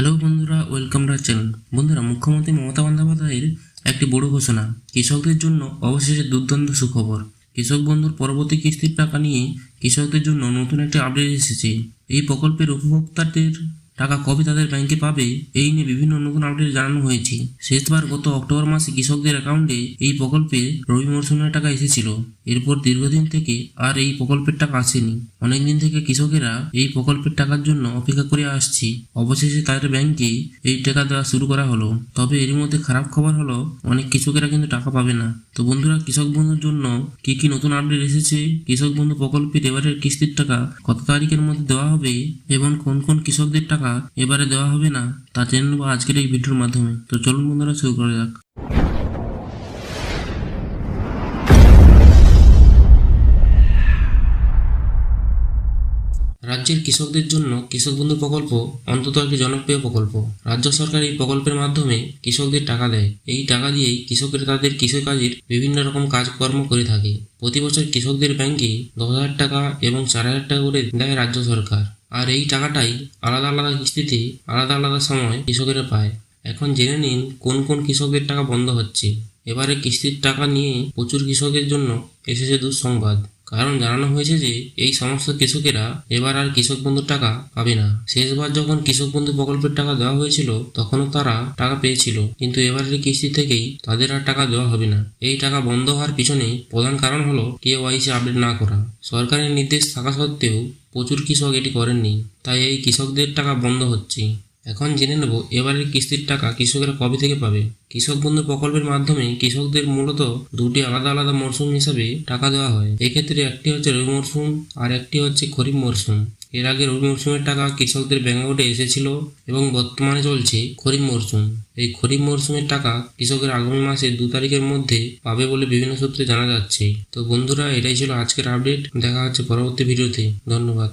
Hello বন্ধুরা, welcome to channel. বন্ধুরা, মুখ্যমন্ত্রী মমতা বন্দ্যোপাধ্যায়ের একটি বড় ঘোষণা, কৃষকদের জন্য অবশেষে দুর্দান্ত সুখবর। কৃষক বন্ধুর পরবর্তী কিস্তির টাকা নিয়ে কৃষকদের জন্য নতুন একটি আপডেট এসেছে। এই প্রকল্পের উপভোক্তাদের টাকা কবে তাদের ব্যাংকে পাবে, এই নিয়ে বিভিন্ন নতুন আপডেট জানানো হয়েছে। শেষবার গত অক্টোবর মাসে কৃষকদের অ্যাকাউন্টে এই প্রকল্পে রবি মরশুমের টাকা এসেছিল। এরপর দীর্ঘদিন থেকে আর এই প্রকল্পের টাকা আসেনি। অনেকদিন থেকে কৃষকেরা এই প্রকল্পের টাকার জন্য অপেক্ষা করে আসছে। অবশেষে তাদের ব্যাংকে এই টাকা দেওয়া শুরু করা হলো। তবে এর মধ্যে খারাপ খবর হলো, অনেক কৃষকেরা কিন্তু টাকা পাবে না। তো বন্ধুরা, কৃষক বন্ধুর জন্য কি কি নতুন আপডেট এসেছে, কৃষক বন্ধু প্রকল্পের এবারের কিস্তির টাকা কত তারিখের মধ্যে দেওয়া হবে এবং কোন কোন কৃষকদের টাকা এবারে দেওয়া হবে না, তা জেনে নেব আজকের এই ভিডিওর মাধ্যমে। তো চলুন বন্ধুরা, শুরু করা যাক। রাজ্যের কৃষকদের জন্য কৃষক বন্ধু প্রকল্প অন্তত একটি জনপ্রিয় প্রকল্প। রাজ্য সরকার এই প্রকল্পের মাধ্যমে কৃষকদের টাকা দেয়। এই টাকা দিয়েই কৃষকরা তাদের কৃষিকাজের বিভিন্ন রকম কাজকর্ম করে থাকে। প্রতি বছর কৃষকদের ব্যাংকে দশ হাজার টাকা এবং চার হাজার টাকা করে দেয় রাজ্য সরকার। আর এই টাকাটাই আলাদা আলাদা কিস্তিতে, আলাদা আলাদা সময় কৃষকেরা পায়। এখন জেনে নিন কোন কোন কৃষকের টাকা বন্ধ হচ্ছে। এবারে কিস্তির টাকা নিয়ে প্রচুর কৃষকের জন্য এসেছে দুঃসংবাদ। কারণ জানানো হয়েছে যে, এই সমস্ত কৃষকেরা এবার আর কৃষক বন্ধুর টাকা পাবে না। শেষবার যখন কৃষক বন্ধু প্রকল্পের টাকা দেওয়া হয়েছিল, তখনও তারা টাকা পেয়েছিল। কিন্তু এবারের কিস্তি থেকেই তাদের আর টাকা দেওয়া হবে না। এই টাকা বন্ধ হওয়ার পিছনে প্রধান কারণ হলো কেওয়াইসি আপডেট না করা। সরকারের নির্দেশ থাকা সত্ত্বেও প্রচুর কৃষক এটি করেননি। তাই এই কৃষকদের টাকা বন্ধ হচ্ছে। এখন জেনে নেব, এবারের কিস্তির টাকা কৃষকেরা কবে থেকে পাবে? কৃষক বন্ধু প্রকল্পের মাধ্যমে কৃষকদের মূলত দুটি আলাদা আলাদা মরশুম হিসাবে টাকা দেওয়া হয়। এক্ষেত্রে একটি হচ্ছে রবি মরশুম আর একটি হচ্ছে খরিফ মরশুম এর আগে রবি মরশুমের টাকা কৃষকদের ব্যাংক অ্যাকাউন্টে এসেছিল এবং বর্তমানে চলছে খরিফ মরশুম এই খরিফ মরশুমের টাকা কৃষকের আগামী মাসে দু তারিখের মধ্যে পাবে বলে বিভিন্ন সূত্রে জানা যাচ্ছে। তো বন্ধুরা, এটাই ছিল আজকের আপডেট। দেখা হচ্ছে পরবর্তী ভিডিওতে। ধন্যবাদ।